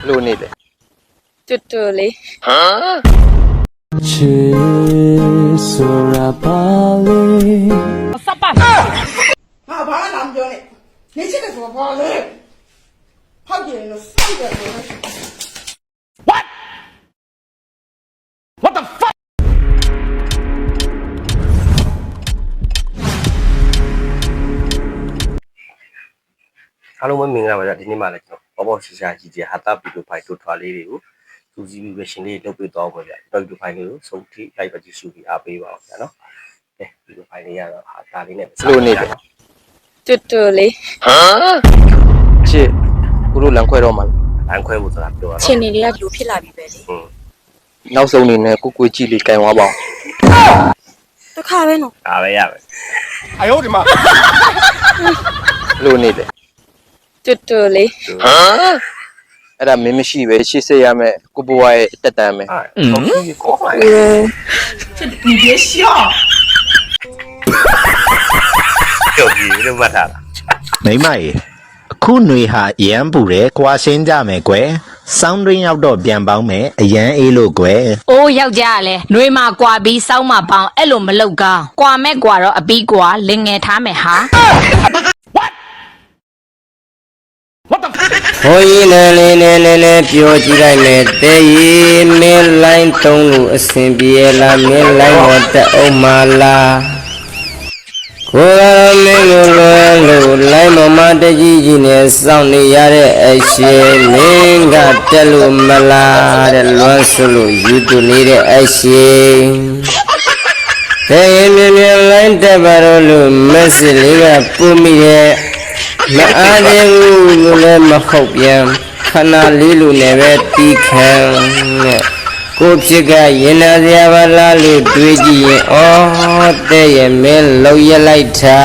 ဘလို့နေလဲတူတူလေးချစ်ဆိုရပါလေဟာဘာမှမပြောနဲ့နေချစ်တယ်ဆိုတော့ဘာလဲဖောက်ကြည့်လို့စောက်တယ်လို့အားလုံးပဲမင်္ဂလာပါဗျာဒီနေ့မှလည်းကျွန်တော် ပေါ်ပေါ်ရှာရှာကြီးကြီးဟာတာဗီဒီယိုဖိုင်တို့ထွာလေးတွေကိုစူးစီးပြီးပဲရှင်လေးလုပ်ပေးသွားအောင်ဗျာဗီဒီယိုဖိုင်လေးကိုစုံထိလိုက်ပါကြည့်ရှုပြီးအားပေးပါအောင်ဗျာနော်ကဲဗီဒီယိုဖိုင်လေးရတော့ဟာဒါလေးနဲ့ဘလို့နေလဲတူတူလေးချစ်ကိုတို့လန်ခွဲတော့မှာလမ်းခွဲဖို့ဆိုတာပြောရချင်းနေတွေကဒီလိုဖြစ်လာပြီပဲလေอืมနောက်ဆုံးအနေနဲ့ကိုကိုကြည့်လေးကင်သွားပါအောင်တစ်ခါပဲနော်ဒါပဲရမယ်ဘလို့နေလဲ တူတူလေး အဲ့ဒါမင်းမရှိပဲရှေ့ဆက်ရမယ်ကိုဘွားရဲ့တက်တမ်းပဲ ဟာဟုတ်ပြီကောင်းပါ အဲ 你别笑 ကြောက်ကြီးလို့မှတ်ထားတာ မိမရေအခုຫນွေဟာအရန်ပူတယ်ကွာရှင်းကြမယ်ကွယ်စောင်းတွင်းရောက်တော့ပြန်ပေါင်းမယ်အရန်အေးလို့ကွယ် ။အိုးယောက်ျားကလည်းနှွေမှာကွာပြီးစောင်းမှာပေါင်းအဲ့လိုမလုပ်ကောင်း။ကွာမဲ့ကွာတော့အပီးကွာလင်ငယ်ထားမယ်ဟာ ဟိုကြီးလည်းလေးလေးလေးလေးပြောကြည့်လိုက်မယ်တဲရီမင်းလိုင်းသုံးလို့အဆင်ပြေလားမင်းလိုင်းမတက်အောင်မလားကိုယ်ကမင်းကိုလွယ်လို့လိုင်းမမတကြီးကြီးနဲ့စောင့်နေရတဲ့အရှင်မင်းကတက်လို့မလားတဲ့လွမ်းဆိုလို့ယူတူနေတဲ့အရှင်တဲရီမြင်မြင်လိုင်းတက်ပါတော့လို့မက်ဆေ့လေးကပို့မိတဲ့ မအားသေးဘူးလို့လည်းမဟုတ်ပြန်ခဏလေးလိုနဲ့ပဲတီးခံတဲ့ကိုဖြစ်ကရင်နာစရာပါလားလို့တွေးကြည့်ရင်အော်တဲ့ရဲ့မင်းလောက်ရလိုက်တာ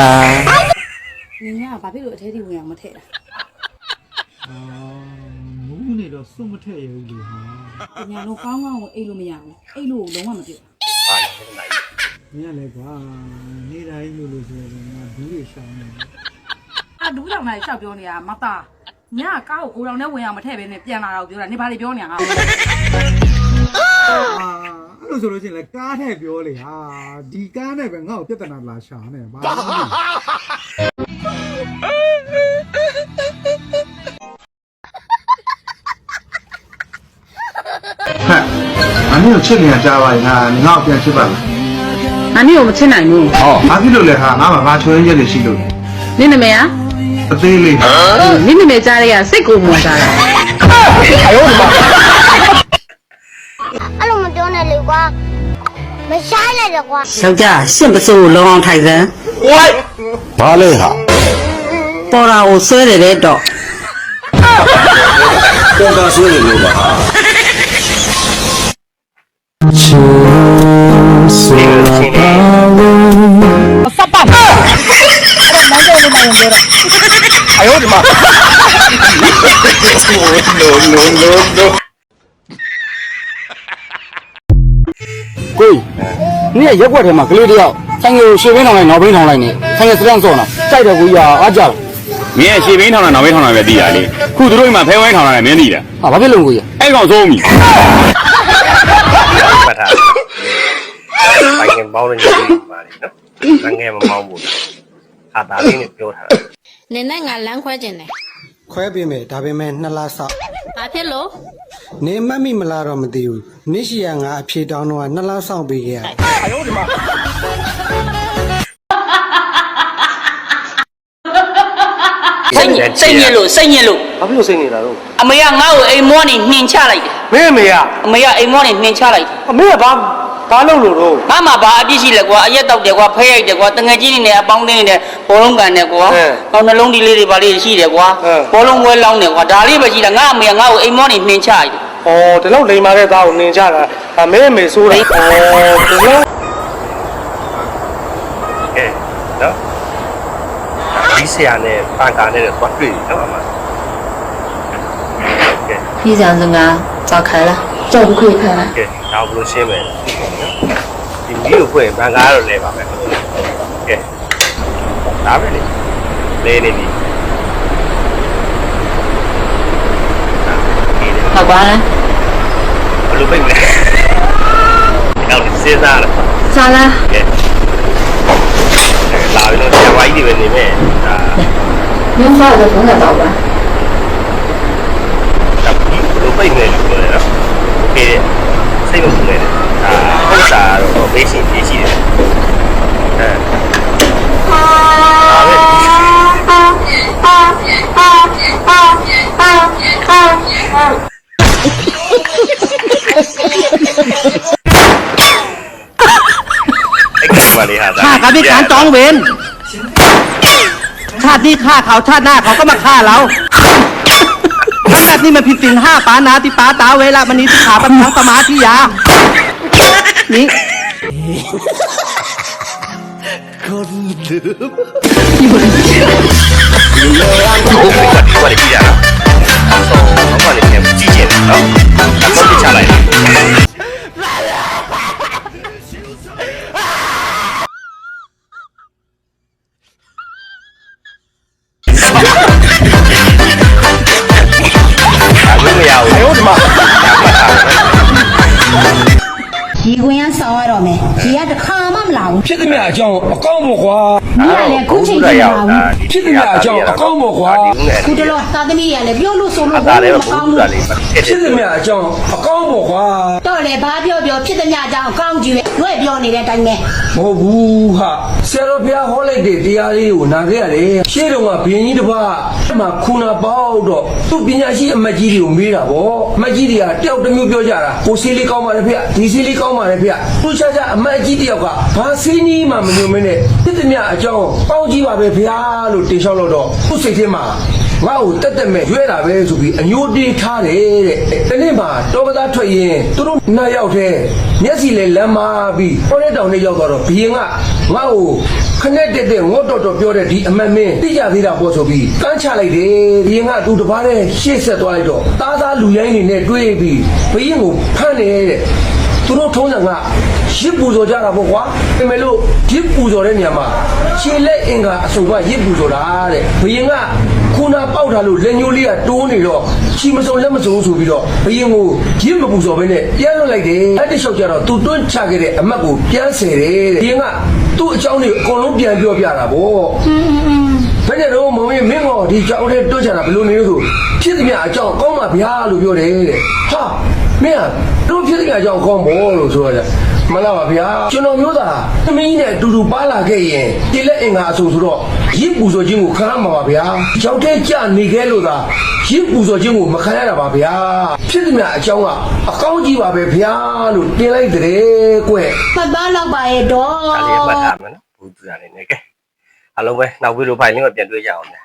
နင်ကဘာဖြစ်လို့အထဲထိဝင်အောင်မထည့်တာမူးနေတော့စွန့်မထည့်ရဘူးလေဟာ။ညာလုံးကောင်းကောင်းကိုအိတ်လို့မရဘူး။အိတ်လို့လုံးဝမပြုတ်ဟာလည်းနိုင်မင်းကလည်းကွာနေတိုင်းလို့လို့ဆိုတော့ငါဒူးတွေရှောင်းနေတယ်။ အာဒူးတောင်လိုက်ရှောက်ပြောနေတာမသား။ညာကားကိုကိုတောင်နဲ့ဝင်အောင်မထည့်ဘဲနဲ့ပြန်လာတော့ပြောတာနေဘာတွေပြောနေတာငါ့ကိုအာအဲ့လိုဆိုလို့ရှိရင်လည်းကားထဲပြောလေဟာဒီကားနဲ့ပဲငါ့ကိုပြဿနာလာရှာနေဘာလို့လဲဟဲ့အမေကိုချစ်နေရကြပါရင်ငါငါ့ကိုပြန်ချစ်ပါလား။ငါနေကိုမချစ်နိုင်ဘူးဟောဘာဖြစ်လို့လဲဟာငါမှဘာချွေးရက်နေရှိလို့။နင့်နမေက အသေးလေးနင့်နမေကြားရကစိတ်ကိုမဝင်စားတာအဲ့လိုမပြောနဲ့လေကွာမရှားလိုက်တော့ကွာ။ယောက်ျားရှင့်ပစိုးလုံးအောင်ထိုက်စမ်းဘာလဲဟာ။ပေါ်တာကိုဆွဲတယ်တဲ့တော့ပေါ်တာဆွေးနေလို့ပါချစ်ဆိုရ ကိုနင်ရက်ွက်ထဲမှာကလေးတယောက်ဆိုင်ကိုရှေ့ဘင်းထောင်လိုက်နောက်ဘင်းထောင်လိုက်နေဆိုင်ကစရမ်းစော့နာကြိုက်တယ်ကိုကြီးအားကြလားမင်းကရှေ့ဘင်းထောင်တာနောက်ဘင်းထောင်တာပဲသိရလေခုသူတို့အိမ်မှာဖဲဝဲထောင်တာလည်းမင်းသိတာဟာဘာဖြစ်လို့ကိုကြီးအဲ့ကောင်စိုးပြီမှတ်ထားပိုင်ငယ်ပေါင်းနေတယ်ပါလေနော်ငယ်မမောင်းဘူး ဟာဒါလေးနဲ့ပြောထားတာနင်နဲ့ငါလမ်းခွဲကျင်တယ်ခွဲပေးမယ်ဒါပေမဲ့နှစ်လဆောက်ဘာဖြစ်လို့နေမတ်မိမလားတော့မသိဘူးနစ်ရှိရငါအဖြေတောင်းတော့နှစ်လဆောက်ပေးခဲ့ရစိတ်စိတ်ညစ်လို့စိတ်ညစ်လို့ဘာဖြစ်လို့စိတ်နေတာတော့အမေကငါ့ကိုအိမ်မောနေနှင်ချလိုက်တယ်မင်းအမေက။အမေကအိမ်မောနေနှင်ချလိုက်တယ်အမေကဘာ ဘာလုပ်လို့တော့ဘာမှဘာအပြစ်ရှိလဲကွာအရက်တောက်တယ်ကွာဖဲရိုက်တယ်ကွာတငယ်ချင်းတွေနဲ့အပေါင်းအသင်းတွေနဲ့ဘောလုံးကန်တယ်ကွာပေါင်းနှလုံးဒီလေးတွေဘာလေးရှိတယ်ကွာဘောလုံးဝဲလောင်းတယ်ကွာဒါလေးပဲရှိတာငါအမေကငါ့ကိုအိမ်မောနေနှင်ချလိုက်ဩဒီလောက်လိန်မာတဲ့သားကိုနှင်ချတာဒါမဲအမေဆိုးတာဩဒီလောက်ကဲနော်ဒီဆရာနဲ့ပန်ကာနဲ့တော့တွေ့ပြီနော်အမကဲဒီဆောင်စကားကြောက်ခံလား ကြောက်ဒုက္ခခံတာကဲဒါဘယ်လိုရှင်းမလဲဒီမီးကိုဖွင့်ဘန်ကားတော့လဲပါမယ်ကဲဒါပဲလေလဲနေပြီဟုတ်ပါလားဘယ်လိုပြိမလဲတော့စဉ်းစားလားစားလားကဲလာပြီတော့ဆရာမကြီးတွေပဲနေမယ်ဒါမင်းစားတော့ဘယ်နဲ့တော့ပါဒါဘယ်လိုပြိမလဲ ပြောတယ်နော်โอเคစိတ်မပူနဲ့ဒါဟုတ်တာတော့ဘေးရှင်ပြေးရှိတယ်အဲဒါပဲအဲ့ကမလေးဟာဒါ ข้าก็มีการจองเวรชาตินี้ฆ่าเขาชาติหน้าเขาก็มาฆ่าเราทำ แรกนี่มันผิดศีลห้าปานาติปาตาเวลามณีสิกขาปัญญังสมาธิยา นี่ คนลืม What? What? What? What? What? ကလည်းအခုချိန်ကြီးမလာဘူးဖြစ်သမျှအကြောင်းအကောင်းပေါ့ကွာခုတလောသာသမီရလည်းပြောလို့ဆိုလို့ဒါလည်းမဘုကောင်းရားဘူးလေးဖြစ်ဖြစ်သမျှအကြောင်းအကောင်းပေါ့ကွာတော့လေဘာပြောပြောဖြစ်တဲ့ညအကြောင်းအကောင်းကြီးပဲလွဲ့ပြောနေတဲ့အတိုင်းပဲမဟုတ်ဘူးဟာဆရာတော်ဘုရားဟောလိုက်တဲ့တရားလေးကိုနာခဲ့ရတယ်ရှေ့တုန်းကဘုရင်ကြီးတစ်ပါးအဲ့မှာခုနာပေါက်တော့သူ့ပညာရှိအမတ်ကြီးတွေကိုမေးတာဗောအမတ်ကြီးတွေကတယောက်တစ်မျိုးပြောကြတာကိုဆေးလေးကောင်းပါလေဖေဒီဆေးလေးကောင်းပါလေဖေသူချာချာအမတ်ကြီးတယောက်ကဘာဆေးကြီးမှမညွှန်မနဲ့ဖြစ် သမျှအကြောင်းပေါင်းကြီးပါပဲဖေလို့တင်လျှောက်လို့တော့သူ့စိတ်ထဲမှာငါ့ကိုတက်တက်မဲ့ရွဲတာပဲဆိုပြီးအညိုတေးထားတယ်တဲ့။ဒီနေ့မှာတောကသားထွက်ရင်သူတို့နှစ်ယောက်တည်းမျက်စိလည်းလမ်းမာပြီးဟောတဲ့တောင်နဲ့ရောက်သွားတော့ဘီရင်ကငါ့ကိုခနဲ့တက်တက်ငေါတော်တော်ပြောတဲ့ဒီအမတ်မင်းသိကြသေးတာပေါ့ဆိုပြီးကမ်းချလိုက်တယ်။ဘီရင်ကသူတပားနဲ့ရှေ့ဆက်သွားလိုက်တော့သားသားလူရိုင်းနေနဲ့တွေ့ပြီးဘီရင်ကိုဖမ်းနေတဲ့သူတို့ထုံးစံက ရစ်ပူဇော်ကြတာပေါ့ကွာဒါပေမဲ့လို့ရစ်ပူဇော်တဲ့နေရာမှာခြေလက်အင်္ဂါအစုံကရစ်ပူဇော်တာတဲ့ဘီရင်ကခုနပေါက်ထားလို့လက်ညိုးလေးကတိုးနေတော့ချီမစုံလက်မစုံဆိုပြီးတော့ဘယင်ကိုရစ်မပူစော်ဘဲနဲ့ပြန်လွတ်လိုက်တယ်အဲ့ဒီလျှောက်ကြတော့သူတွန်းချခဲ့တဲ့အမတ်ကိုပြန်ဆယ်တယ်တဲ့ဘယင်ကသူ့အကြောင်းတွေအကုန်လုံးပြန်ပြောပြတာဗောဘယ်နဲ့တော့မမင်းမင်းကဒီကြောင်ထဲတွန်းချတာဘယ်လိုနေလို့ဆိုဖြစ်သမျှအကြောင်းကောင်းပါဗျာလို့ပြောတယ်တဲ့ဟာ မင်းကတို့ဖြစ်သမျှအကြောင်းကောင်းဗောလို့ဆိုတော့မလားပါဗျာကျွန်တော်မျိုးသားသမီးနဲ့အတူတူပါလာခဲ့ရင်ဒီလက်အင်္ဂါအဆိုဆိုတော့ရစ်ပူစော်ခြင်းကိုခံရမှာပါဗျာကြောက်တဲ့ကြနေခဲ့လို့သာရစ်ပူစော်ခြင်းကိုမခံရတာပါဗျာဖြစ်သမျှအကြောင်းကအကောင်းကြီးပါပဲဗျာလို့တင်လိုက်တဲ့ကွမှတ်သားလောက်ပါရဲ့တော့ဒါလေးမှတ်ထားမယ်နော်ဘုရားလေးနဲ့ကဲအားလုံးပဲနောက်ဗီဒီယိုဖိုင်လေးကိုပြန်တွေ့ကြအောင်ဗျာ